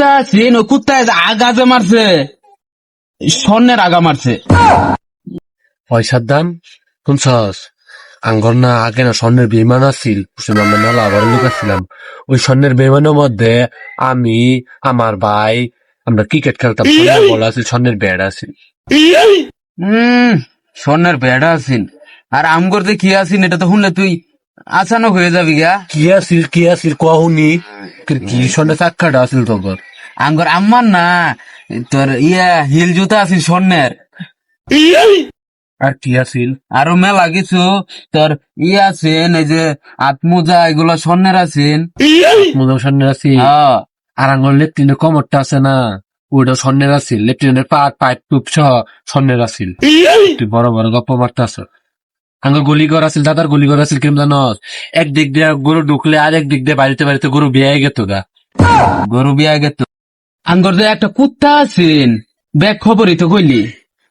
কুত্তা আছেন ওই কুত্তায় আগা যে মারছে। স্বর্ণের আগা মারছে। পয়সার দাম? শুনছস? আঙ্গর না আগে না স্বর্ণের বিমান আসছিল আমরা মেলা আবার লোক আসছিলাম ওই স্বর্ণের বিমানের মধ্যে আমি আমার ভাই আমরা ক্রিকেট খেলতাম বল আছিল স্বর্ণের ব্যাট আছিল। হম স্বর্ণের বেড়া আছেন আর আমগর যে কি আছেন এটা তো শুনলে তুই আচানক হয়ে যাবি গা। কি আছিল কি আছিল কহুনি কি স্বর্ণের চাক্কাটা আছিল তোর আঙ্গর আম্মার না তোর ইয়া হিল জুতা আছেন স্বর্ণের। আর কি আছিল? আরও মেলা কিছু তোর ইয়ে আছেন এই যে আত্মজা এগুলো স্বর্ণের আছেন মনে স্বর্ণের আছিল। হ্যাঁ আর আঙ্গর লেফটিনের কমরটা আছে না ওইটা স্বর্ণের আছিল। লেফটিনের পাট পাইপ টুপ সহ স্বর্ণের আছিল। তুই বড় বড় গপ্প মারতাস আঙ্গর গলিঘর আছিল দাদার গলিঘর আছিল কিরম জানস এক দিক দিয়ে গরু ঢুকলে আর এক দিক দিয়ে বাড়িতে বাড়িতে গরু বিয়ে গেত গা। গরু বিয়া গেত। আঙ্গর যে একটা কুত্তা আছেন। ব্যাগ খবরই তো কইলি।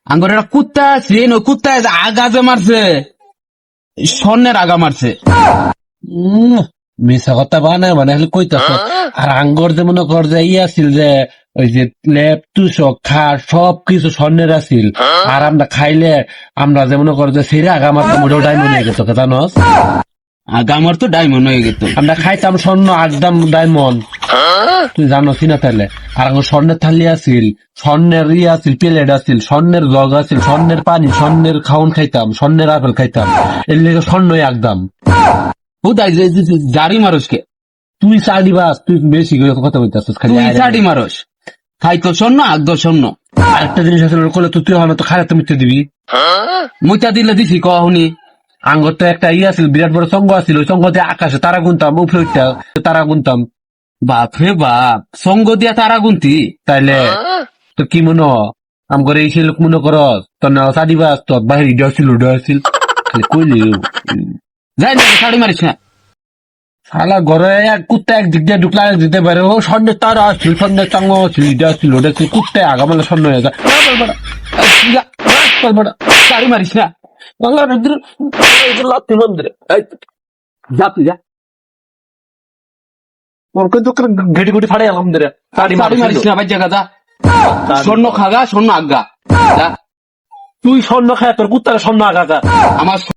আঙ্গর একটা কুত্তা আছেন ওই কুত্তায় যে আগা যে মারছে। স্বর্ণের আগা মারছে। মিশা কথা বানায় মানে হলে কইতাস আর আঙ্গর যে মনে কর যে ই আছিল যে ওই যে লেপ তুষক খাট সব কিছু স্বর্ণের আছিল। আর আমরা খাইলে আমরা যে মনে কর যে সেরা আগা মারতাম ওটাও ডায়মন্ড হয়ে গেত জানস? আগা আমার তো ডায়মন্ড হয়ে গেত আমরা খাইতাম স্বর্ণ একদম ডায়মন্ড তুই জানোস না তাহলে আর আমার স্বর্ণের থালি আছিল স্বর্ণের ই আছিল প্লেট আছিল স্বর্ণের জগ আছিল স্বর্ণের পানি স্বর্ণের খাউন খাইতাম স্বর্ণের আপেল খাইতাম। এর লেগে স্বর্ণ একদম জারি মারসকে তুই চাড়ি বাস তুই বেশি করে কথা কইতাছিস খালি। জারি মারস। খাইতো স্বর্ণ আগদ স্বর্ণ। আরেকটা জিনিস আছে ওর কোলে তুই তুই হলো তো খারাপ তুমি দিবি। মুইতা দিলে দিছি কহনি আঙ্গর তো একটা ইয়ে আছিল বিরাট বড় সঙ্গ আছিল ওই সঙ্গতে আকাশে তারা গুনতাম উপরে তারা গুনতাম। বাপ রে বাপ সঙ্গ দিয়া তারা গুনতি তাইলে তো কি মনে আমগর এই ছিল মনে কর তোর না চাড়ি বাস তোর বাহির আছিল খালি কইলি যাই না শাড়ি মারিস না শালা ঘরে এক কুত্তা এক দিক দিয়ে ঢুকলা দিতে পারে ও স্বর্ণের তারা আসছিল স্বর্ণের চাঙ্গ ছিল ওটা ছিল কুত্তা আগামালে স্বর্ণ হয়ে যায় শাড়ি মারিস না লাত্তি মন্দিরে যা তুই যা ওর কিন্তু ঘেটি ঘুটি ফাড়ে এলাম দিরে শাড়ি মারিস না ভাই জায়গা যা স্বর্ণ খাগা স্বর্ণ আজ্ঞা। তুই স্বর্ণ খায় তোর কুত্তারে স্বর্ণ আগা আমার